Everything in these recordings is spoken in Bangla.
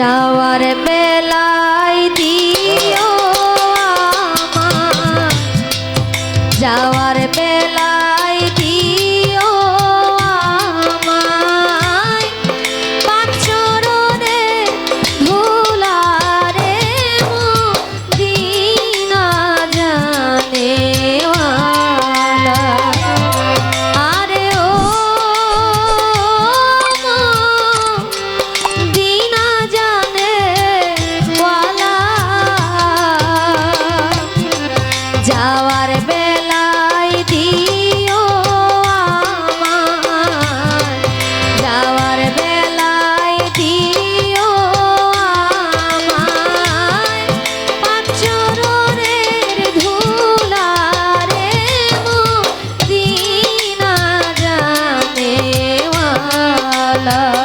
যাওয়ার বেলা বলা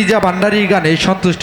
খাদিজা ভান্ডারীর গানে সন্তুষ্ট